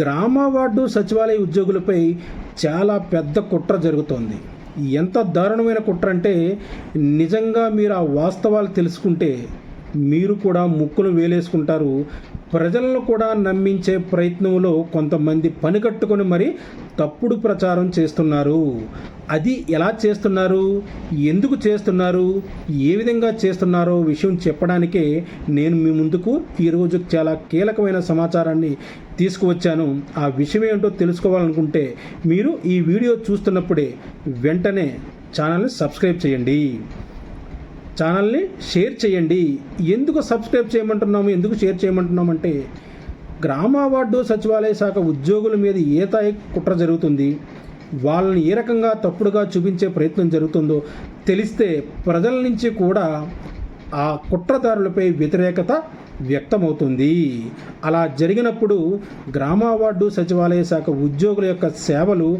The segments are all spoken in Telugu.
గ్రామ వార్డు సచివాలయ ఉద్యోగులపై చాలా పెద్ద కుట్ర జరుగుతోంది. ఎంత దారుణమైన కుట్ర అంటే నిజంగా మీరు ఆ వాస్తవాలు తెలుసుకుంటే మీరు కూడా ముక్కులు వేలేసుకుంటారు ప్రజలను కూడా నమ్మించే ప్రయత్నంలో కొంతమంది పని కట్టుకొని మరి తప్పుడు ప్రచారం చేస్తున్నారు. అది ఎలా చేస్తున్నారు? ఎందుకు చేస్తున్నారు? ఏ విధంగా చేస్తున్నారో విషయం చెప్పడానికే నేను మీ ముందుకు ఈరోజు చాలా కీలకమైన సమాచారాన్ని తీసుకువచ్చాను. ఆ విషయం ఏంటో తెలుసుకోవాలనుకుంటే మీరు ఈ వీడియో చూస్తున్నప్పుడే వెంటనే ఛానల్ని సబ్స్క్రైబ్ చేయండి. ఛానల్ని షేర్ చేయండి. ఎందుకు సబ్స్క్రైబ్ చేయమంటున్నాము? ఎందుకు షేర్ చేయమంటున్నామంటే గ్రామ వార్డు సచివాలయ శాఖ ఉద్యోగుల మీద ఏ తాయి కుట్ర జరుగుతుంది. వాళ్ళని ఏ రకంగా తప్పుడుగా చూపించే ప్రయత్నం జరుగుతుందో తెలిస్తే ప్రజల నుంచి కూడా ఆ కుట్రదారులపై వ్యతిరేకత వ్యక్తమవుతుంది. అలా జరిగినప్పుడు గ్రామ వార్డు సచివాలయ శాఖ ఉద్యోగుల యొక్క సేవలు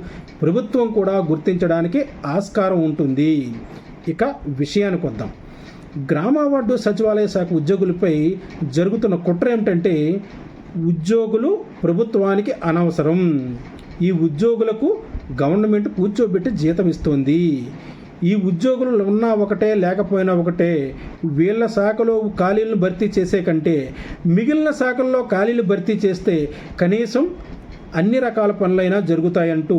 ప్రభుత్వం కూడా గుర్తించడానికి ఆస్కారం ఉంటుంది. ఇక విషయానికి వద్దాం గ్రామ వార్డు సచివాలయ శాఖ ఉద్యోగులపై జరుగుతున్న కుట్ర ఏమిటంటే ఉద్యోగులు ప్రభుత్వానికి అనవసరం. ఈ ఉద్యోగులకు గవర్నమెంట్ కూర్చోబెట్టి జీతం ఇస్తుంది. ఈ ఉద్యోగులు ఉన్నా ఒకటే లేకపోయినా ఒకటే. వీళ్ళ శాఖలో ఖాళీలను భర్తీ చేసే కంటే మిగిలిన శాఖల్లో ఖాళీలు భర్తీ చేస్తే కనీసం అన్ని రకాల పనులైనా జరుగుతాయంటూ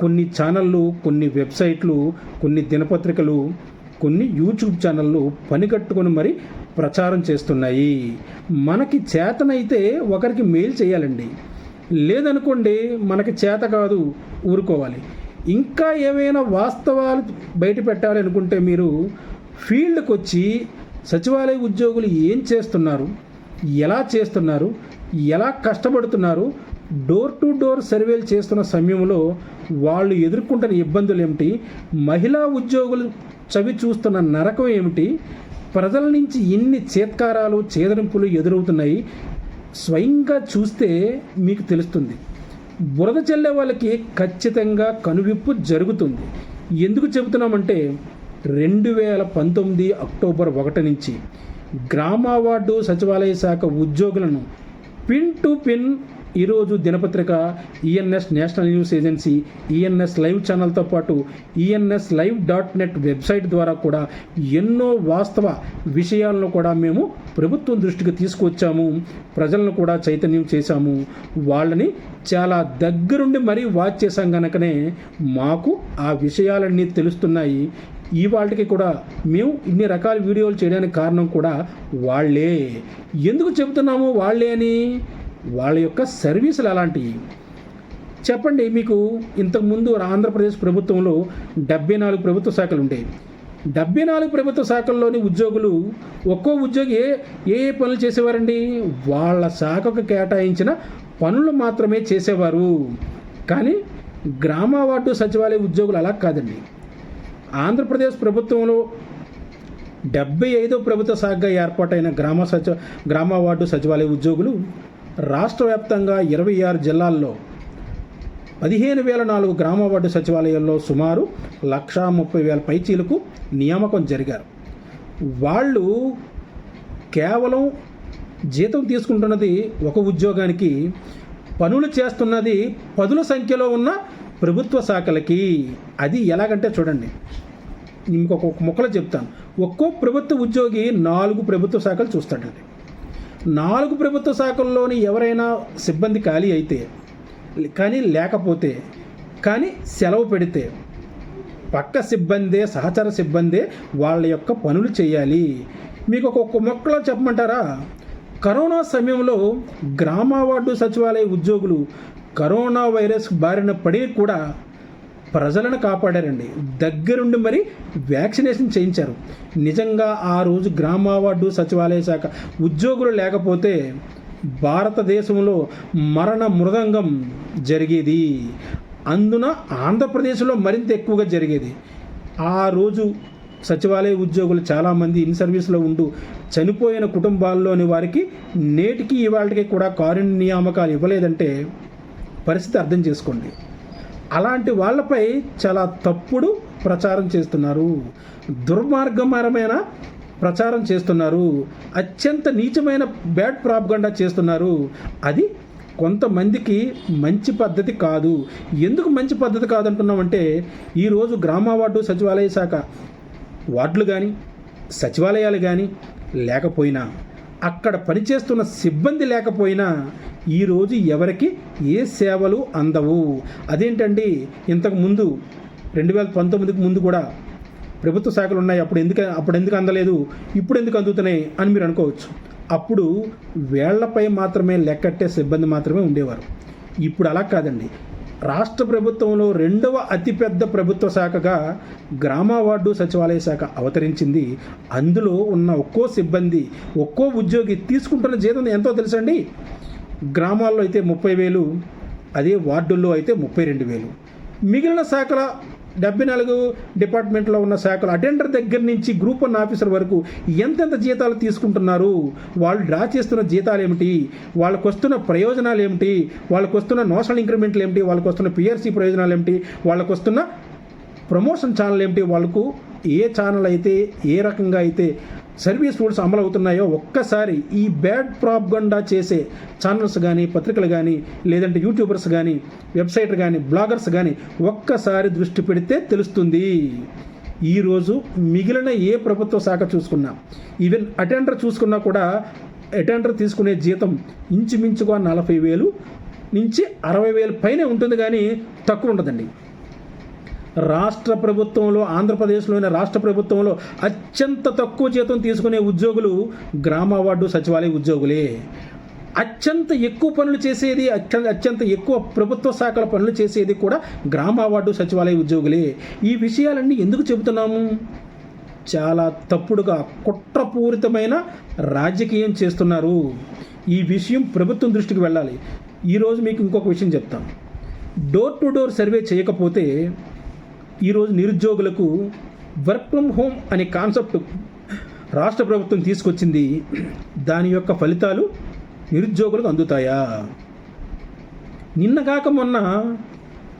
కొన్ని ఛానళ్ళు కొన్ని వెబ్సైట్లు కొన్ని దినపత్రికలు కొన్ని యూట్యూబ్ ఛానళ్ళు పనికట్టుకొని మరి ప్రచారం చేస్తున్నాయి. మనకి చేతనైతే ఒకరికి మెయిల్ చేయాలండి. లేదనుకోండి మనకి చేత కాదు ఊరుకోవాలి. ఇంకా ఏమైనా వాస్తవాలు బయట పెట్టాలి అనుకుంటే మీరు ఫీల్డ్కి వచ్చి సచివాలయ ఉద్యోగులు ఏం చేస్తున్నారు? ఎలా చేస్తున్నారు? ఎలా కష్టపడుతున్నారు? డోర్ టు డోర్ సర్వేలు చేస్తున్న సమయంలో వాళ్ళు ఎదుర్కొంటున్న ఇబ్బందులు ఏమిటి? మహిళా ఉద్యోగులు చవి చూస్తున్న నరకం ఏమిటి? ప్రజల నుంచి ఎన్ని చేత్కారాలు చేదరింపులు ఎదురవుతున్నాయి. స్వయంగా చూస్తే మీకు తెలుస్తుంది. బురద చల్లే వాళ్ళకి ఖచ్చితంగా కనువిప్పు జరుగుతుంది. ఎందుకు చెబుతున్నామంటే రెండు వేల పంతొమ్మిది అక్టోబర్ ఒకటి నుంచి గ్రామ వార్డు సచివాలయ శాఖ ఉద్యోగులను పిన్ టు పిన్ ఈరోజు దినపత్రిక ENS national news agency ENS live ఛానల్తో పాటు ENS live dot net website ద్వారా కూడా ఎన్నో వాస్తవ విషయాలను కూడా మేము ప్రభుత్వం దృష్టికి తీసుకొచ్చాము ప్రజలను కూడా చైతన్యం చేశాము. వాళ్ళని చాలా దగ్గరుండి మరీ వాచ్ చేశాం కనుకనే మాకు ఆ విషయాలన్నీ తెలుస్తున్నాయి. ఈ వాళ్ళకి కూడా మేము ఇన్ని రకాల వీడియోలు చేయడానికి కారణం కూడా వాళ్ళే. ఎందుకు చెబుతున్నాము వాళ్ళే అని? వాళ్ళ యొక్క సర్వీసులు అలాంటివి. చెప్పండి మీకు ఇంతకుముందు ఆంధ్రప్రదేశ్ ప్రభుత్వంలో డెబ్బై నాలుగు ప్రభుత్వ శాఖలు ఉండేవి డెబ్బై నాలుగు ప్రభుత్వ శాఖల్లోని ఉద్యోగులు ఒక్కో ఉద్యోగి ఏ ఏ పనులు చేసేవారండి? వాళ్ళ శాఖకు కేటాయించిన పనులు మాత్రమే చేసేవారు. కానీ గ్రామ వార్డు సచివాలయ ఉద్యోగులు అలా కాదండి. ఆంధ్రప్రదేశ్ ప్రభుత్వంలో డెబ్బై ఐదో ప్రభుత్వ శాఖగా ఏర్పాటైన గ్రామ సచివ గ్రామ వార్డు సచివాలయ ఉద్యోగులు రాష్ట్ర వ్యాప్తంగా ఇరవై ఆరు జిల్లాల్లో పదిహేను వేల నాలుగు గ్రామ వార్డు సచివాలయాల్లో సుమారు లక్షా ముప్పై వేల పైచీలకు నియామకం జరిగారు. వాళ్ళు కేవలం జీతం తీసుకుంటున్నది ఒక ఉద్యోగానికి పనులు చేస్తున్నది పదుల సంఖ్యలో ఉన్న ప్రభుత్వ శాఖలకి. అది ఎలాగంటే చూడండి ఇంకొక ముక్కలు చెప్తాను. ఒక్కో ప్రభుత్వ ఉద్యోగి నాలుగు ప్రభుత్వ శాఖలు చూస్తాడండి. నాలుగు ప్రభుత్వ శాఖల్లోని ఎవరైనా సిబ్బంది ఖాళీ అయితే కానీ లేకపోతే కానీ సెలవు పెడితే పక్క సిబ్బందే సహచర సిబ్బందే వాళ్ళ యొక్క పనులు చేయాలి. మీకు ఒక్కొక్క మొక్కలో చెప్పమంటారా? కరోనా సమయంలో గ్రామ వార్డు సచివాలయ ఉద్యోగులు కరోనా వైరస్ బారిన పడి కూడా ప్రజలను కాపాడారండి. దగ్గరుండి మరి వ్యాక్సినేషన్ చేయించారు. నిజంగా ఆ రోజు గ్రామ వార్డు సచివాలయ శాఖ ఉద్యోగులు లేకపోతే భారతదేశంలో మరణ మృదంగం జరిగేది. అందున ఆంధ్రప్రదేశ్లో మరింత ఎక్కువగా జరిగేది. ఆ రోజు సచివాలయ ఉద్యోగులు చాలామంది ఇన్ సర్వీస్లో ఉంటూ చనిపోయిన కుటుంబాల్లోని వారికి నేటికి ఇవాళకి కూడా కారుణ్య నియామకాలు ఇవ్వలేదంటే పరిస్థితి అర్థం చేసుకోండి. అలాంటి వాళ్ళపై చాలా తప్పుడు ప్రచారం చేస్తున్నారు. దుర్మార్గమరమైన ప్రచారం చేస్తున్నారు. అత్యంత నీచమైన బ్యాడ్ ప్రాప్గండా చేస్తున్నారు. అది కొంతమందికి మంచి పద్ధతి కాదు. ఎందుకు మంచి పద్ధతి కాదంటున్నామంటే ఈరోజు గ్రామ వార్డు సచివాలయ శాఖ వార్డులు కానీ సచివాలయాలు కానీ లేకపోయినా అక్కడ పనిచేస్తున్న సిబ్బంది లేకపోయినా ఈరోజు ఎవరికి ఏ సేవలు అందవు? అదేంటండి? ఇంతకుముందు రెండు వేల పంతొమ్మిదికి ముందు కూడా ప్రభుత్వ శాఖలు ఉన్నాయి. అప్పుడు ఎందుకు అప్పుడు ఎందుకు అందలేదు? ఇప్పుడు ఎందుకు అందుతున్నాయి? అని మీరు అనుకోవచ్చు. అప్పుడు వేళ్ళపై మాత్రమే లెక్కట్టే సిబ్బంది మాత్రమే ఉండేవారు. ఇప్పుడు అలా కాదండి. రాష్ట్ర ప్రభుత్వంలో రెండవ అతిపెద్ద ప్రభుత్వ శాఖగా గ్రామ వార్డు సచివాలయ శాఖ అవతరించింది. అందులో ఉన్న ఒక్కో సిబ్బంది ఒక్కో ఉద్యోగి తీసుకుంటున్న జీతం ఎంతో తెలుసండి? గ్రామాల్లో అయితే ముప్పై వేలు అదే వార్డుల్లో అయితే ముప్పై రెండు వేలు. మిగిలిన శాఖల డెబ్బై నాలుగు డిపార్ట్మెంట్లో ఉన్న శాఖలు అటెండర్ దగ్గర నుంచి గ్రూప్ వన్ ఆఫీసర్ వరకు ఎంతెంత జీతాలు తీసుకుంటున్నారు? వాళ్ళు డ్రా చేస్తున్న జీతాలు ఏమిటి? వాళ్ళకు వస్తున్న ప్రయోజనాలు ఏమిటి? వాళ్ళకు వస్తున్న నోషనల్ ఇంక్రిమెంట్లు ఏమిటి? వాళ్ళకు వస్తున్న పిఆర్సీ ప్రయోజనాలు ఏమిటి? వాళ్ళకు వస్తున్న ప్రమోషన్ ఛానల్ ఏమిటి? వాళ్ళకు ఏ ఛానల్ అయితే ఏ రకంగా అయితే సర్వీస్ రూల్స్ అమలు అవుతున్నాయో ఒక్కసారి ఈ బ్యాడ్ ప్రాప్గండా చేసే ఛానల్స్ కానీ పత్రికలు కానీ లేదంటే యూట్యూబర్స్ కానీ వెబ్సైట్ కానీ బ్లాగర్స్ కానీ ఒక్కసారి దృష్టి పెడితే తెలుస్తుంది. ఈరోజు మిగిలిన ఏ ప్రభుత్వ శాఖ చూసుకున్నా ఈవెన్ అటెండర్ చూసుకున్నా కూడా అటెండర్ తీసుకునే జీతం ఇంచుమించుగా నలభై వేలు నుంచి అరవై వేలు పైనే ఉంటుంది కానీ తక్కువ ఉండదండి. రాష్ట్ర ప్రభుత్వంలో ఆంధ్రప్రదేశ్లోని రాష్ట్ర ప్రభుత్వంలో అత్యంత తక్కువ జీతం తీసుకునే ఉద్యోగులు గ్రామ వార్డు సచివాలయ ఉద్యోగులే. అత్యంత ఎక్కువ పనులు చేసేది అత్యంత అత్యంత ఎక్కువ ప్రభుత్వ శాఖల పనులు చేసేది కూడా గ్రామ వార్డు సచివాలయ ఉద్యోగులే. ఈ విషయాలన్నీ ఎందుకు చెబుతున్నాము? చాలా తప్పుడుగా కుట్రపూరితమైన రాజకీయం చేస్తున్నారు. ఈ విషయం ప్రభుత్వం దృష్టికి వెళ్ళాలి. ఈరోజు మీకు ఇంకొక విషయం చెప్తాను డోర్ టు డోర్ సర్వే చేయకపోతే ఈరోజు నిరుద్యోగులకు వర్క్ ఫ్రమ్ హోమ్ అనే కాన్సెప్ట్ రాష్ట్ర ప్రభుత్వం తీసుకొచ్చింది. దాని యొక్క ఫలితాలు నిరుద్యోగులకు అందుతాయా? నిన్నగాక మొన్న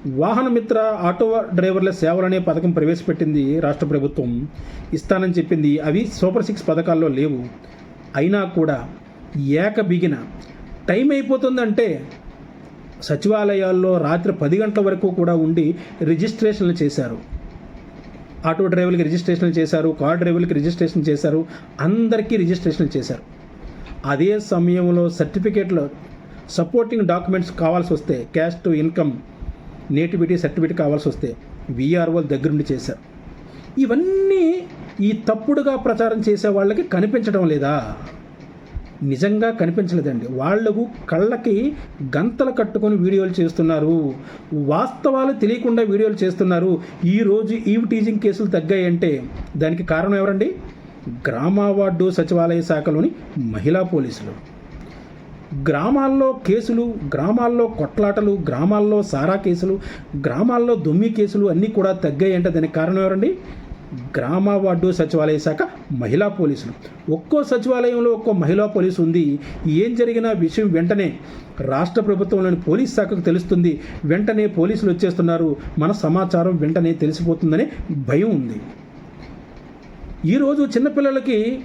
వాహనమిత్ర ఆటో డ్రైవర్ల సేవలనే పథకం ప్రవేశపెట్టింది రాష్ట్ర ప్రభుత్వం. ఇస్తానని చెప్పింది. అవి సూపర్ సిక్స్ పథకాల్లో లేవు. అయినా కూడా ఏక బిగిన టైం అయిపోతుందంటే సచివాలయాల్లో రాత్రి పది గంటల వరకు కూడా ఉండి రిజిస్ట్రేషన్లు చేశారు. ఆటో డ్రైవర్లకి రిజిస్ట్రేషన్లు చేశారు కార్ డ్రైవర్లకి రిజిస్ట్రేషన్ చేశారు అందరికీ రిజిస్ట్రేషన్ చేశారు. అదే సమయంలో సర్టిఫికేట్లు సపోర్టింగ్ డాక్యుమెంట్స్ కావాల్సి వస్తే క్యాస్ట్ ఇన్కమ్ నేటివిటీ సర్టిఫికేట్ కావాల్సి వస్తే విఆర్ఓ దగ్గరుండి చేశారు. ఇవన్నీ ఈ తప్పుడుగా ప్రచారం చేసే వాళ్ళకి కనిపించడం లేదా? నిజంగా కనిపించలేదండి. వాళ్ళకు కళ్ళకి గంతలు కట్టుకొని వీడియోలు చేస్తున్నారు. వాస్తవాలు తెలియకుండా వీడియోలు చేస్తున్నారు. ఈరోజు ఈవ్ టీజింగ్ కేసులు తగ్గాయంటే దానికి కారణం ఎవరండి? గ్రామ వార్డు సచివాలయ శాఖలోని మహిళా పోలీసులు. గ్రామాల్లో కేసులు గ్రామాల్లో కొట్లాటలు గ్రామాల్లో సారా కేసులు గ్రామాల్లో దొమ్మి కేసులు అన్నీ కూడా తగ్గాయంటే దానికి కారణం ఎవరండి? గ్రామ వార్డు సచివాలయ శాఖ మహిళా పోలీసులు. ఒక్కో సచివాలయంలో ఒక్కో మహిళా పోలీసు ఉంది. ఏం జరిగినా విషయం వెంటనే రాష్ట్ర ప్రభుత్వంలోని పోలీస్ శాఖకు తెలుస్తుంది. వెంటనే పోలీసులు వచ్చేస్తున్నారు. మన సమాచారం వెంటనే తెలిసిపోతుందనే భయం ఉంది. ఈరోజు చిన్నపిల్లలకి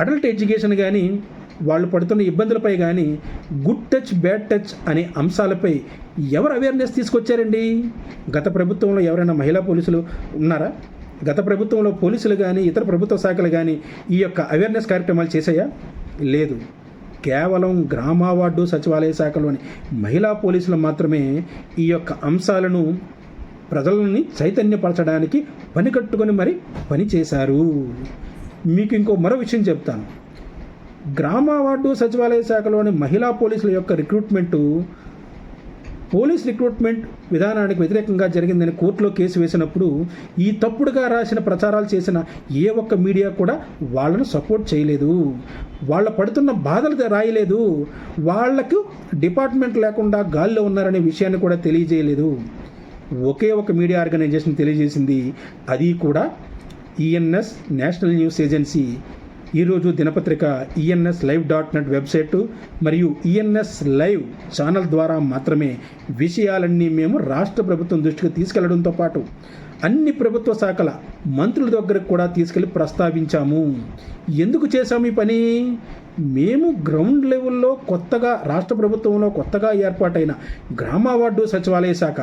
అడల్ట్ ఎడ్యుకేషన్ కానీ వాళ్ళు పడుతున్న ఇబ్బందులపై కానీ గుడ్ టచ్ బ్యాడ్ టచ్ అనే అంశాలపై ఎవరు అవేర్నెస్ తీసుకొచ్చారండి? గత ప్రభుత్వంలో ఎవరైనా మహిళా పోలీసులు ఉన్నారా? గత ప్రభుత్వంలో పోలీసులు కానీ ఇతర ప్రభుత్వ శాఖలు కానీ ఈ యొక్క అవేర్నెస్ కార్యక్రమాలు చేశాయా? లేదు. కేవలం గ్రామ వార్డు సచివాలయ శాఖలోని మహిళా పోలీసులు మాత్రమే ఈ యొక్క అంశాలను ప్రజలని చైతన్యపరచడానికి పని కట్టుకొని మరి పని చేశారు. మీకు ఇంకో మరో విషయం చెప్తాను. గ్రామ వార్డు సచివాలయ శాఖలోని మహిళా పోలీసుల యొక్క రిక్రూట్మెంటు పోలీస్ రిక్రూట్మెంట్ విధానానికి వ్యతిరేకంగా జరిగిందని కోర్టులో కేసు వేసినప్పుడు ఈ తప్పుడుగా రాసిన ప్రచారాలు చేసిన ఏ ఒక్క మీడియా కూడా వాళ్ళను సపోర్ట్ చేయలేదు. వాళ్ళ పడుతున్న బాధలు రాయలేదు. వాళ్ళకు డిపార్ట్మెంట్ లేకుండా గాల్లో ఉన్నారనే విషయాన్ని కూడా తెలియజేయలేదు. ఒకే ఒక మీడియా ఆర్గనైజేషన్ తెలియజేసింది. అది కూడా ఈఎన్ఎస్ నేషనల్ న్యూస్ ఏజెన్సీ. ఈరోజు దినపత్రిక ENS live dot net website మరియు ఈఎన్ఎస్ లైవ్ ఛానల్ ద్వారా మాత్రమే విషయాలన్నీ మేము రాష్ట్ర ప్రభుత్వం దృష్టికి తీసుకెళ్ళడంతో పాటు అన్ని ప్రభుత్వ శాఖల మంత్రుల దగ్గరకు కూడా తీసుకెళ్ళి ప్రస్తావించాము. ఎందుకు చేశాము ఈ పని? మేము గ్రౌండ్ లెవెల్లో కొత్తగా రాష్ట్ర ప్రభుత్వంలో కొత్తగా ఏర్పాటైన గ్రామ వార్డు సచివాలయ శాఖ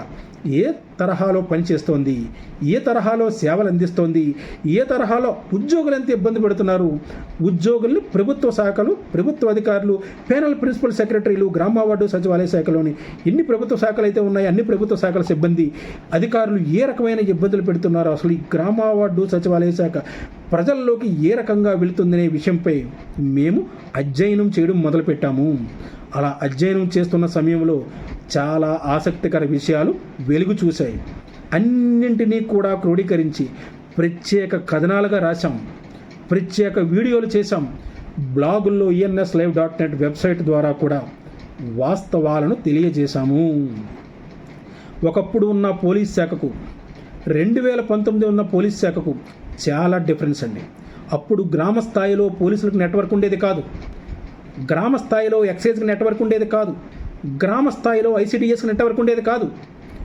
ఏ తరహాలో పనిచేస్తోంది? ఏ తరహాలో సేవలు అందిస్తోంది? ఏ తరహాలో ఉద్యోగులు ఎంత ఇబ్బంది పెడుతున్నారు? ఉద్యోగుల్ని ప్రభుత్వ శాఖలు ప్రభుత్వ అధికారులు పేనల్ ప్రిన్సిపల్ సెక్రటరీలు గ్రామ వార్డు సచివాలయ శాఖలోని ఎన్ని ప్రభుత్వ శాఖలు అయితే ఉన్నాయో అన్ని ప్రభుత్వ శాఖల సిబ్బంది అధికారులు ఏ రకమైన ఇబ్బందులు పెడుతున్నారో? అసలు ఈ గ్రామ వార్డు సచివాలయ శాఖ ప్రజల్లోకి ఏ రకంగా వెళుతుందనే విషయంపై మేము అధ్యయనం చేయడం మొదలుపెట్టాము. అలా అధ్యయనం చేస్తున్న సమయంలో చాలా ఆసక్తికర విషయాలు వెలుగు చూశాయి. అన్నింటినీ కూడా క్రోడీకరించి ప్రత్యేక కథనాలుగా రాశాం. ప్రత్యేక వీడియోలు చేశాం. బ్లాగుల్లో ENS live dot net website ద్వారా కూడా వాస్తవాలను తెలియజేశాము. ఒకప్పుడు ఉన్న పోలీస్ శాఖకు రెండు వేల పంతొమ్మిది ఉన్న పోలీస్ శాఖకు చాలా డిఫరెన్స్ అండి. అప్పుడు గ్రామ స్థాయిలో పోలీసులకు నెట్వర్క్ ఉండేది కాదు. గ్రామ స్థాయిలో ఎక్సైజ్కి నెట్వర్క్ ఉండేది కాదు. గ్రామ స్థాయిలో ఐసిడిఎస్ నెట్వర్క్ ఉండేది కాదు.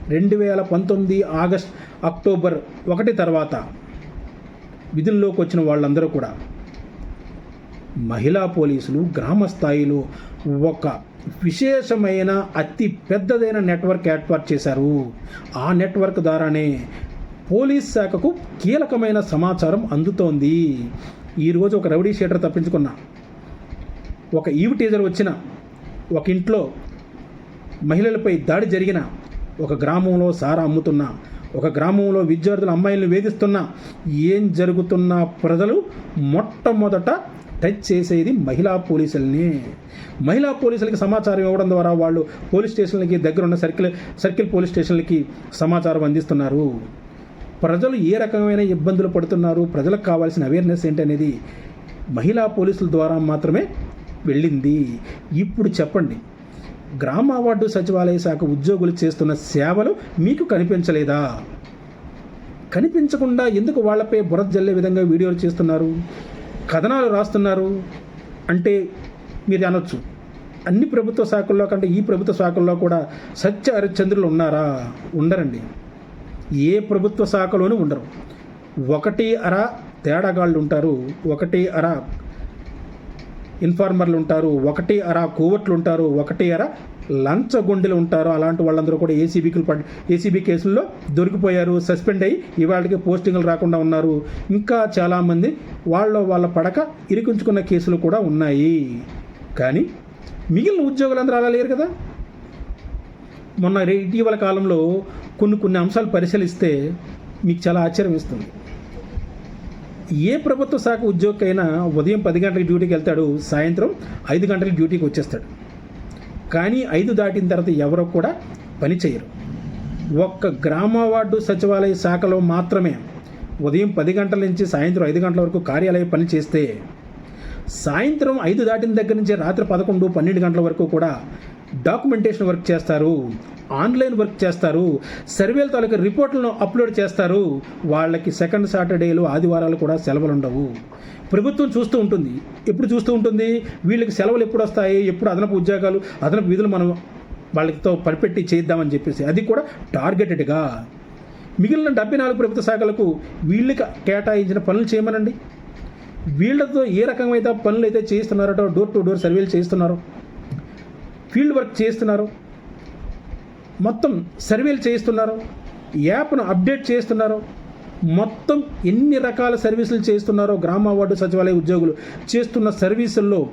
రెండు వేల పంతొమ్మిది ఆగస్ట్ అక్టోబర్ ఒకటి తర్వాత విధుల్లోకి వచ్చిన వాళ్ళందరూ కూడా మహిళా పోలీసులు గ్రామ స్థాయిలో ఒక విశేషమైన అతి పెద్దదైన నెట్వర్క్ ఏర్పాటు చేశారు. ఆ నెట్వర్క్ ద్వారానే పోలీస్ శాఖకు కీలకమైన సమాచారం అందుతోంది. ఈరోజు ఒక రౌడీ షీటర్ తప్పించుకున్న ఒక ఈవ్ టీజర్ వచ్చిన ఒక ఇంట్లో మహిళలపై దాడి జరిగిన ఒక గ్రామంలో సారా అమ్ముతున్న ఒక గ్రామంలో విద్యార్థులు అమ్మాయిలను వేధిస్తున్న ఏం జరుగుతున్నా ప్రజలు మొట్టమొదట టచ్ చేసేది మహిళా పోలీసుల్ని. మహిళా పోలీసులకి సమాచారం ఇవ్వడం ద్వారా వాళ్ళు పోలీస్ స్టేషన్లకి దగ్గరున్న సర్కిల్ సర్కిల్ పోలీస్ స్టేషన్లకి సమాచారం అందిస్తున్నారు. ప్రజలు ఏ రకమైన ఇబ్బందులు పడుతున్నారు? ప్రజలకు కావాల్సిన అవేర్నెస్ ఏంటనేది మహిళా పోలీసుల ద్వారా మాత్రమే వెళ్ళింది. ఇప్పుడు చెప్పండి. గ్రామ వార్డు సచివాలయ శాఖ ఉద్యోగులు చేస్తున్న సేవలు మీకు కనిపించలేదా? కనిపించకుండా ఎందుకు వాళ్ళపై బురద జల్లే విధంగా వీడియోలు చేస్తున్నారు? కథనాలు రాస్తున్నారు? అంటే మీరు అనొచ్చు. అన్ని ప్రభుత్వ శాఖల్లో కంటే ఈ ప్రభుత్వ శాఖల్లో కూడా సత్య హరిశ్చంద్రులు ఉన్నారా? ఉండరండి. ఏ ప్రభుత్వ శాఖలోనూ ఉండరు. ఒకటి అర తేడాగాళ్ళు ఉంటారు ఒకటి అర ఇన్ఫార్మర్లు ఉంటారు ఒకటి అర కోవట్లు ఉంటారు ఒకటి అర లంచగొండెలు ఉంటారు అలాంటి వాళ్ళందరూ కూడా ఏసీబీకి పడ్ ఏసీబీ కేసుల్లో దొరికిపోయారు సస్పెండ్ అయ్యి ఇవాళకి పోస్టింగ్లు రాకుండా ఉన్నారు. ఇంకా చాలామంది వాళ్ళ వాళ్ళ పడక ఇరికించుకున్న కేసులు కూడా ఉన్నాయి. కానీ మిగిలిన ఉద్యోగులందరూ అలా లేరు కదా. మొన్న ఇటీవల కాలంలో కొన్ని కొన్ని అంశాలు పరిశీలిస్తే మీకు చాలా ఆశ్చర్యం ఇస్తుంది. ఏ ప్రభుత్వ శాఖ ఉద్యోగికైనా ఉదయం పది గంటలకు డ్యూటీకి వెళ్తాడు సాయంత్రం ఐదు గంటలకు డ్యూటీకి వచ్చేస్తాడు. కానీ ఐదు దాటిన తర్వాత ఎవరో కూడా పని చేయరు. ఒక్క గ్రామ వార్డు సచివాలయ శాఖలో మాత్రమే ఉదయం పది గంటల నుంచి సాయంత్రం ఐదు గంటల వరకు కార్యాలయ పని చేస్తే సాయంత్రం ఐదు దాటిన దగ్గర నుంచి రాత్రి పదకొండు పన్నెండు గంటల వరకు కూడా డాక్యుమెంటేషన్ వర్క్ చేస్తారు ఆన్లైన్ వర్క్ చేస్తారు సర్వేల తాలూకు రిపోర్ట్లను అప్లోడ్ చేస్తారు. వాళ్ళకి సెకండ్ సాటర్డేలు ఆదివారాలు కూడా సెలవులు ఉండవు ప్రభుత్వం చూస్తూ ఉంటుంది. ఎప్పుడు చూస్తూ ఉంటుంది? వీళ్ళకి సెలవులు ఎప్పుడు వస్తాయి? ఎప్పుడు అదనపు ఉద్యోగాలు అదనపు విధులు మనం వాళ్ళతో పనిపెట్టి చేద్దామని చెప్పేసి. అది కూడా టార్గెటెడ్గా. మిగిలిన డెబ్బై నాలుగు ప్రభుత్వ శాఖలకు వీళ్ళకి కేటాయించిన పనులు చేయమనండి. వీళ్ళతో ఏ రకమైన పనులు అయితే చేస్తున్నారో డోర్ టు డోర్ సర్వేలు చేస్తున్నారో ఫీల్డ్ వర్క్ చేస్తున్నారు మొత్తం సర్వేలు చేస్తున్నారు యాప్ను అప్డేట్ చేస్తున్నారు మొత్తం ఎన్ని రకాల సర్వీసులు చేస్తున్నారో గ్రామ వార్డు సచివాలయ ఉద్యోగులు చేస్తున్న సర్వీసుల్లో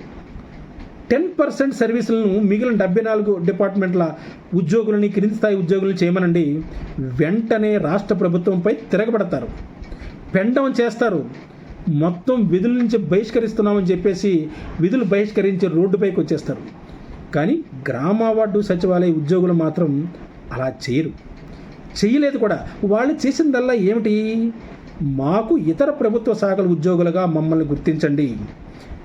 టెన్ పర్సెంట్ సర్వీసులను మిగిలిన డెబ్బై నాలుగు డిపార్ట్మెంట్ల ఉద్యోగులని క్రింది స్థాయి ఉద్యోగులను చేయమనండి. వెంటనే రాష్ట్ర ప్రభుత్వంపై తిరగబడతారు. పెండం చేస్తారు. మొత్తం విధుల నుంచి బహిష్కరిస్తున్నామని చెప్పేసి విధులు బహిష్కరించి రోడ్డుపైకి వచ్చేస్తారు. కానీ గ్రామ వార్డు సచివాలయ ఉద్యోగులు మాత్రం అలా చేయరు. చేయలేదు కూడా. వాళ్ళు చేసిందల్లా ఏమిటి? మాకు ఇతర ప్రభుత్వ శాఖల ఉద్యోగులుగా మమ్మల్ని గుర్తించండి.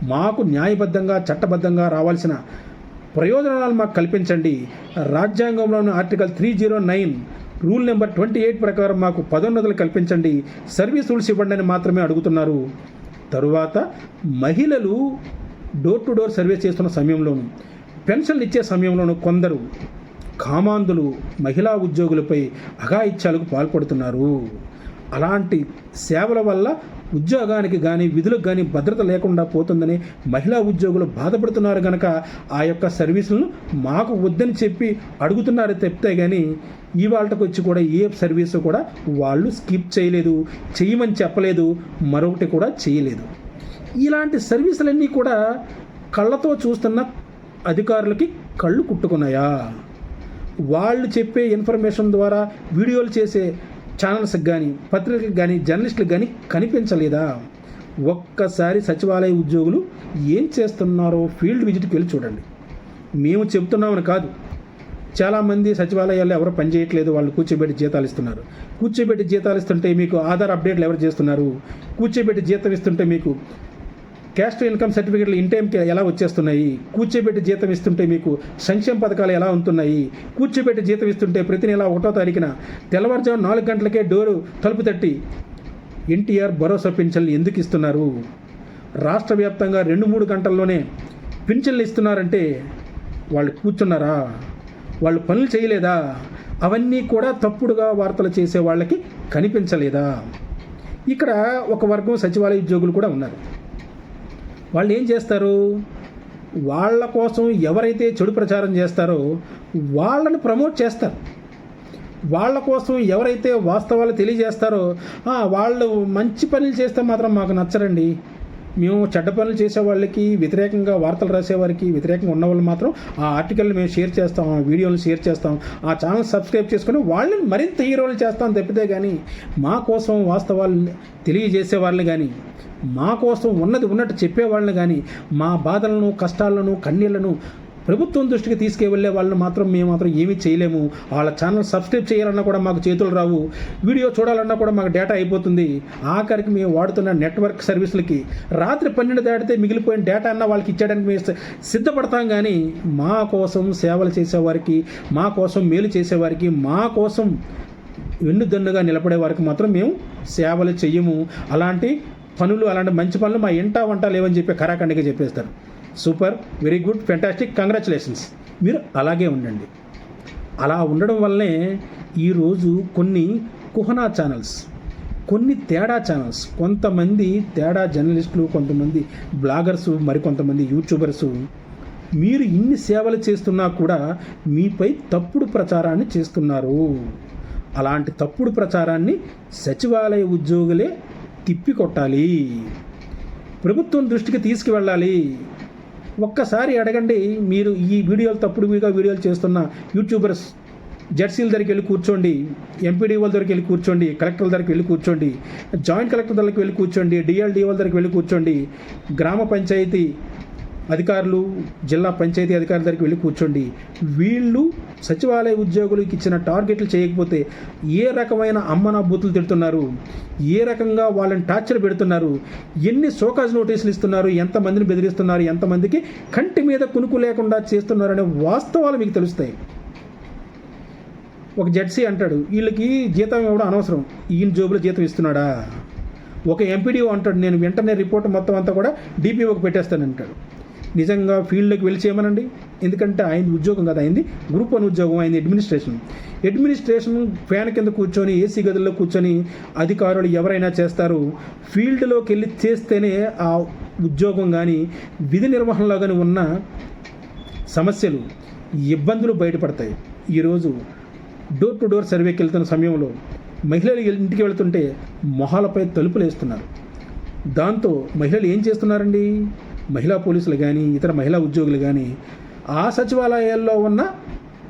మాకు న్యాయబద్ధంగా చట్టబద్ధంగా రావాల్సిన ప్రయోజనాలు మాకు కల్పించండి. రాజ్యాంగంలోని article three zero nine rule number twenty eight ప్రకారం మాకు పదోన్నతులు కల్పించండి. సర్వీస్ రూల్స్ ఇవ్వండి అని మాత్రమే అడుగుతున్నారు. తరువాత మహిళలు డోర్ టు డోర్ సర్వే చేస్తున్న సమయంలోనూ పెన్షన్లు ఇచ్చే సమయంలోనూ కొందరు కామాంధులు మహిళా ఉద్యోగులపై అఘాయిత్యాలకు పాల్పడుతున్నారు. అలాంటి సేవల వల్ల ఉద్యోగానికి కానీ విధులకు కానీ భద్రత లేకుండా పోతుందని మహిళా ఉద్యోగులు బాధపడుతున్నారు కనుక ఆ యొక్క సర్వీసులను మాకు వద్దని చెప్పి అడుగుతున్నారు తప్పితే కానీ ఇవాళకి వచ్చి కూడా ఏ సర్వీసు కూడా వాళ్ళు స్కిప్ చేయలేదు చేయమని చెప్పలేదు మరొకటి కూడా చేయలేదు. ఇలాంటి సర్వీసులన్నీ కూడా కళ్ళతో చూస్తున్న అధికారులకి కళ్ళు కుట్టుకున్నాయా? వాళ్ళు చెప్పే ఇన్ఫర్మేషన్ ద్వారా వీడియోలు చేసే ఛానల్స్కి కానీ పత్రికలకు కానీ జర్నలిస్టులకు కానీ కనిపించలేదా? ఒక్కసారి సచివాలయ ఉద్యోగులు ఏం చేస్తున్నారో ఫీల్డ్ విజిట్కి వెళ్ళి చూడండి. మేము చెప్తున్నామని కాదు. చాలామంది సచివాలయాల్లో ఎవరు పనిచేయట్లేదు వాళ్ళు కూర్చోబెట్టి జీతాలు ఇస్తున్నారు. కూర్చోబెట్టి జీతాలు ఇస్తుంటే మీకు ఆధార్ అప్డేట్లు ఎవరు చేస్తున్నారు? కూర్చోబెట్టి జీతం ఇస్తుంటే మీకు క్యాస్ట్ ఇన్కమ్ సర్టిఫికెట్లు ఇన్ టైంకి ఎలా వచ్చేస్తున్నాయి? కూర్చోబెట్టి జీతం ఇస్తుంటే మీకు సంక్షేమ పథకాలు ఎలా ఉంటున్నాయి? కూర్చోబెట్టి జీతం ఇస్తుంటే ప్రతి నెల ఒకటో తారీఖున తెల్లవారుజాము నాలుగు గంటలకే డోరు తలుపు తట్టి ఎన్టీఆర్ భరోసా పింఛన్లు ఎందుకు ఇస్తున్నారు? రాష్ట్ర వ్యాప్తంగా రెండు మూడు గంటల్లోనే పింఛన్లు ఇస్తున్నారంటే వాళ్ళు కూర్చున్నారా? వాళ్ళు పనులు చేయలేదా? అవన్నీ కూడా తప్పుడుగా వార్తలు చేసే వాళ్ళకి కనిపించలేదా? ఇక్కడ ఒక వర్గం సచివాలయ ఉద్యోగులు కూడా ఉన్నారు. వాళ్ళు ఏం చేస్తారు? వాళ్ళ కోసం ఎవరైతే చెడు ప్రచారం చేస్తారో వాళ్ళని ప్రమోట్ చేస్తారు. వాళ్ళ కోసం ఎవరైతే వాస్తవాలు తెలియజేస్తారో వాళ్ళు మంచి పనులు చేస్తే మాత్రం మాకు నచ్చరండి. మేము చెడ్డ పనులు చేసే వాళ్ళకి వ్యతిరేకంగా వార్తలు రాసేవారికి వ్యతిరేకంగా ఉన్న వాళ్ళు మాత్రం ఆ ఆర్టికల్ని మేము షేర్ చేస్తాం ఆ వీడియోలు షేర్ చేస్తాం ఆ ఛానల్ సబ్స్క్రైబ్ చేసుకుని వాళ్ళని మరింత హీరోలు చేస్తాం తప్పితే కానీ మా కోసం వాస్తవాలు తెలియజేసే వాళ్ళని కానీ మా కోసం ఉన్నది ఉన్నట్టు చెప్పేవాళ్ళని కానీ మా బాధలను కష్టాలను కన్నీళ్ళను ప్రభుత్వం దృష్టికి తీసుకువెళ్ళే వాళ్ళని మాత్రం మేము మాత్రం ఏమీ చేయలేము. వాళ్ళ ఛానల్ సబ్స్క్రైబ్ చేయాలన్నా కూడా మాకు చేతులు రావు. వీడియో చూడాలన్నా కూడా మాకు డేటా అయిపోతుంది. ఆఖరికి మేము వాడుతున్న నెట్వర్క్ సర్వీసులకి రాత్రి పన్నెండు దాటితే మిగిలిపోయిన డేటా అన్న వాళ్ళకి ఇచ్చేయడానికి మేము సిద్ధపడతాం కానీ మా కోసం సేవలు చేసేవారికి మా కోసం మేలు చేసేవారికి మా కోసం వెన్నుదన్నుగా నిలబడే వారికి మాత్రం మేము సేవలు చెయ్యము. అలాంటి పనులు అలాంటి మంచి పనులు మా ఇంటా వంట లేవని చెప్పి కరాఖండిగా చెప్పేస్తారు. Super very good fantastic congratulations మీరు అలాగే ఉండండి. అలా ఉండడం వల్లనే ఈరోజు కొన్ని కుహనా ఛానల్స్ కొన్ని తేడా ఛానల్స్ కొంతమంది తేడా జర్నలిస్టులు కొంతమంది బ్లాగర్స్ మరికొంతమంది యూట్యూబర్సు మీరు ఇన్ని సేవలు చేస్తున్నా కూడా మీపై తప్పుడు ప్రచారాన్ని చేస్తున్నారు. అలాంటి తప్పుడు ప్రచారాన్ని సచివాలయ ఉద్యోగులే తిప్పికొట్టాలి. ప్రభుత్వం దృష్టికి తీసుకువెళ్ళాలి. ఒక్కసారి అడగండి మీరు ఈ వీడియోలు తప్పుడు మీగా వీడియోలు చేస్తున్న యూట్యూబర్స్ జెడ్సీల దగ్గరికి వెళ్ళి కూర్చోండి ఎంపీడీఓల దగ్గరికి వెళ్ళి కూర్చోండి కలెక్టర్ల దగ్గరికి వెళ్ళి కూర్చోండి జాయింట్ కలెక్టర్ దగ్గరికి వెళ్ళి కూర్చోండి డిఎల్డిఓల దగ్గరికి వెళ్ళి కూర్చోండి గ్రామ పంచాయతీ అధికారులు జిల్లా పంచాయతీ అధికారుల దగ్గరికి వెళ్ళి కూర్చోండి. వీళ్ళు సచివాలయ ఉద్యోగులకు ఇచ్చిన టార్గెట్లు చేయకపోతే ఏ రకమైన అమ్మన బూతులు తిడుతున్నారు? ఏ రకంగా వాళ్ళని టార్చర్ పెడుతున్నారు? ఎన్ని సోకాజ్ నోటీసులు ఇస్తున్నారు? ఎంతమందిని బెదిరిస్తున్నారు? ఎంతమందికి కంటి మీద కునుకు లేకుండా చేస్తున్నారు అనే వాస్తవాలు మీకు తెలుస్తాయి. ఒక జడ్సీ అంటాడు వీళ్ళకి జీతం ఇవ్వడం అనవసరం. ఈయన జోబులో జీతం ఇస్తున్నాడా? ఒక ఎంపీడీఓ అంటాడు నేను వెంటనే రిపోర్ట్ మొత్తం అంతా కూడా డిపిఓకి పెట్టేస్తానంటాడు. నిజంగా ఫీల్డ్లోకి వెళ్ళి చేయమనండి. ఎందుకంటే ఆయన ఉద్యోగం కదా అయింది గ్రూప్ వన్ ఉద్యోగం అయింది అడ్మినిస్ట్రేషన్ అడ్మినిస్ట్రేషన్ ఫ్యాన్ కింద కూర్చొని ఏసీ గదుల్లో కూర్చొని అధికారులు ఎవరైనా చేస్తారు ఫీల్డ్లోకి వెళ్ళి చేస్తేనే ఆ ఉద్యోగం కానీ విధి నిర్వహణలో కానీ ఉన్న సమస్యలు ఇబ్బందులు బయటపడతాయి. ఈరోజు డోర్ టు డోర్ సర్వేకి వెళ్తున్న సమయంలో మహిళలు ఇంటికి వెళ్తుంటే మొహాలపై తలుపులు వేస్తున్నారు దాంతో మహిళలు ఏం చేస్తున్నారండి? మహిళా పోలీసులు కానీ ఇతర మహిళా ఉద్యోగులు కానీ ఆ సచివాలయాల్లో ఉన్న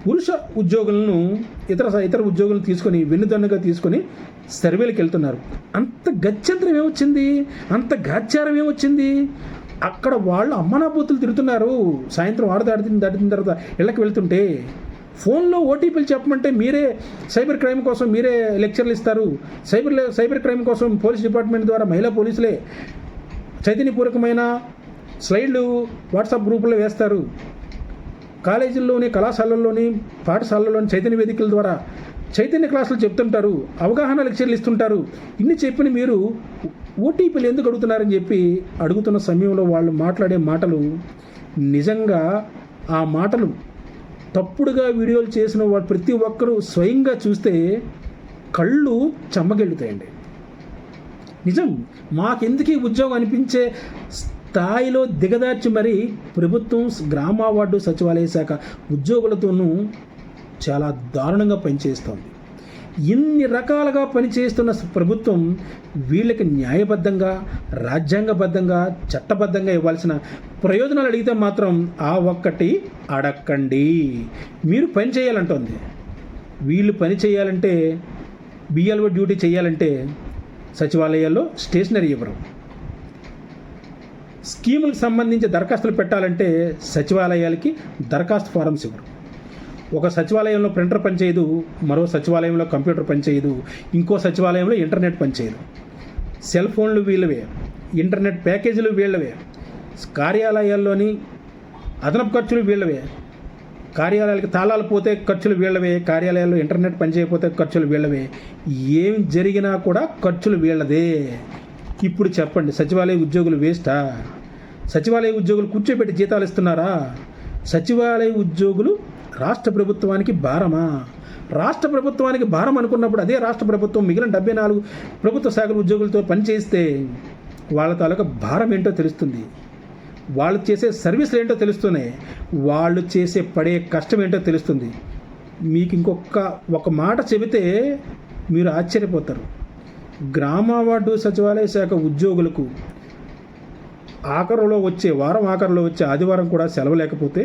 పురుష ఉద్యోగులను ఇతర ఇతర ఉద్యోగులను తీసుకొని వెన్నుదన్నుగా తీసుకొని సర్వేలకు వెళ్తున్నారు. అంత గత్యంతరం ఏమొచ్చింది? అంత గాచారం ఏమొచ్చింది? అక్కడ వాళ్ళు అమ్మనాబూతులు తిరుగుతున్నారు సాయంత్రం ఆరు దాటిన దాటిన తర్వాత ఇళ్ళకి వెళ్తుంటే ఫోన్లో ఓటీపీలు చెప్పమంటే మీరే సైబర్ క్రైమ్ కోసం మీరే లెక్చర్లు ఇస్తారు. సైబర్ సైబర్ క్రైమ్ కోసం పోలీస్ డిపార్ట్మెంట్ ద్వారా మహిళా పోలీసులే చైతన్యపూర్వకమైన స్లైడ్లు వాట్సాప్ గ్రూపుల్లో వేస్తారు. కాలేజీల్లోని కళాశాలల్లోని పాఠశాలల్లోని చైతన్య వేదికల ద్వారా చైతన్య క్లాసులు చెప్తుంటారు. అవగాహన లెక్చర్లు ఇస్తుంటారు. ఇన్ని చెప్పిన మీరు ఓటీపీలు ఎందుకు అడుగుతున్నారని చెప్పి అడుగుతున్న సమయంలో వాళ్ళు మాట్లాడే మాటలు నిజంగా ఆ మాటలు తప్పుడుగా వీడియోలు చేసిన వాళ్ళు ప్రతి ఒక్కరూ స్వయంగా చూస్తే కళ్ళు చెమ్మగెళ్ళుతాయండి నిజం. మాకెందుకీ ఉద్యోగం అనిపించే స్థాయిలో దిగదార్చి మరి ప్రభుత్వం గ్రామ వార్డు సచివాలయ శాఖ ఉద్యోగులతోనూ చాలా దారుణంగా పనిచేస్తోంది. ఇన్ని రకాలుగా పనిచేస్తున్న ప్రభుత్వం వీళ్ళకి న్యాయబద్ధంగా రాజ్యాంగబద్ధంగా చట్టబద్ధంగా ఇవ్వాల్సిన ప్రయోజనాలు అడిగితే మాత్రం ఆ ఒక్కటి అడక్కండి. మీరు పని చేయాలంటుంది. వీళ్ళు పని చేయాలంటే బిఎల్ఓ డ్యూటీ చేయాలంటే సచివాలయాల్లో స్టేషనరీ ఇవ్వరు. స్కీములకు సంబంధించి దరఖాస్తులు పెట్టాలంటే సచివాలయాలకి దరఖాస్తు ఫారమ్స్ ఇవ్వరు. ఒక సచివాలయంలో ప్రింటర్ పనిచేయదు మరో సచివాలయంలో కంప్యూటర్ పనిచేయదు ఇంకో సచివాలయంలో ఇంటర్నెట్ పనిచేయదు. సెల్ ఫోన్లు వీళ్ళవే ఇంటర్నెట్ ప్యాకేజీలు వీళ్ళవే కార్యాలయాల్లోని అదనపు ఖర్చులు వీళ్ళవే కార్యాలయాలకి తాళాలు పోతే ఖర్చులు వీళ్ళవే కార్యాలయాల్లో ఇంటర్నెట్ పనిచేయకపోతే ఖర్చులు వీళ్ళవే ఏం జరిగినా కూడా ఖర్చులు వీళ్ళదే. ఇప్పుడు చెప్పండి. సచివాలయ ఉద్యోగులు వేస్టా? సచివాలయ ఉద్యోగులు కూర్చోబెట్టి జీతాలు ఇస్తున్నారా? సచివాలయ ఉద్యోగులు రాష్ట్ర ప్రభుత్వానికి భారమా? రాష్ట్ర ప్రభుత్వానికి భారం అనుకున్నప్పుడు అదే రాష్ట్ర ప్రభుత్వం మిగిలిన డెబ్బై నాలుగు ప్రభుత్వ శాఖల ఉద్యోగులతో పనిచేస్తే వాళ్ళ తాలూకా భారం ఏంటో తెలుస్తుంది. వాళ్ళు చేసే సర్వీసులు ఏంటో తెలుస్తున్నాయి. వాళ్ళు చేసే పడే కష్టం ఏంటో తెలుస్తుంది. మీకు ఇంకొక ఒక మాట చెబితే మీరు ఆశ్చర్యపోతారు. గ్రామ వార్డు సచివాలయ శాఖ ఉద్యోగులకు ఆఖరులో వచ్చే వారం ఆఖరులో వచ్చే ఆదివారం కూడా సెలవు లేకపోతే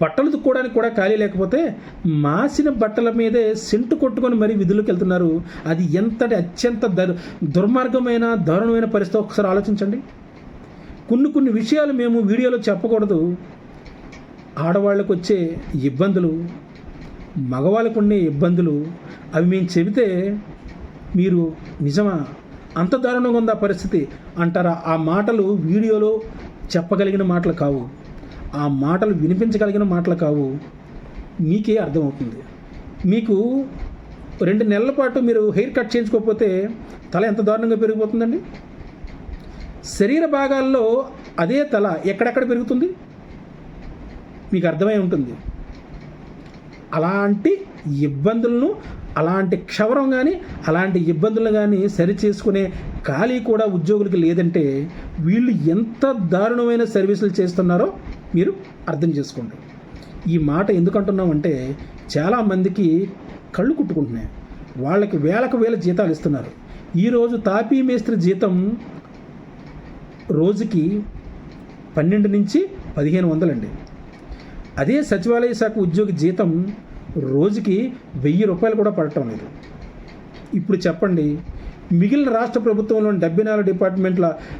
బట్టలు తుక్కోవడానికి కూడా ఖాళీ లేకపోతే మాసిన బట్టల మీదే సెంటు కొట్టుకొని మరీ విధులకు వెళ్తున్నారు. అది ఎంతటి అత్యంత దర్ దుర్మార్గమైన దారుణమైన పరిస్థితి? ఒకసారి ఆలోచించండి. కొన్ని కొన్ని విషయాలు మేము వీడియోలో చెప్పకూడదు. ఆడవాళ్ళకు వచ్చే ఇబ్బందులు మగవాళ్ళకు ఉండే ఇబ్బందులు అవి మేము చెబితే మీరు నిజమా? అంత దారుణంగా ఉందా పరిస్థితి? అంటారా ఆ మాటలు వీడియోలో చెప్పగలిగిన మాటలు కావు. ఆ మాటలు వినిపించగలిగిన మాటలు కావు. మీకే అర్థమవుతుంది. మీకు రెండు నెలల పాటు మీరు హెయిర్ కట్ చేయించుకోకపోతే తల ఎంత దారుణంగా పెరిగిపోతుందండి? శరీర భాగాల్లో అదే తల ఎక్కడెక్కడ పెరుగుతుంది? మీకు అర్థమై ఉంటుంది. అలాంటి ఇబ్బందులను అలాంటి క్షవరం కానీ అలాంటి ఇబ్బందులు కానీ సరి చేసుకునే ఖాళీ కూడా ఉద్యోగులకి లేదంటే వీళ్ళు ఎంత దారుణమైన సర్వీసులు చేస్తున్నారో మీరు అర్థం చేసుకోండి. ఈ మాట ఎందుకంటున్నామంటే చాలామందికి కళ్ళు కుట్టుకుంటున్నాయి. వాళ్ళకి వేలకు వేల జీతాలు ఇస్తున్నారు. ఈరోజు తాపీ మేస్త్రి జీతం రోజుకి పన్నెండు నుంచి పదిహేను వందలండి. అదే సచివాలయ శాఖ ఉద్యోగి జీతం రోజుకి వెయ్యి రూపాయలు కూడా పడటం లేదు. ఇప్పుడు చెప్పండి మిగిలిన రాష్ట్ర ప్రభుత్వంలోని డెబ్బై నాలుగు డిపార్ట్మెంట్ల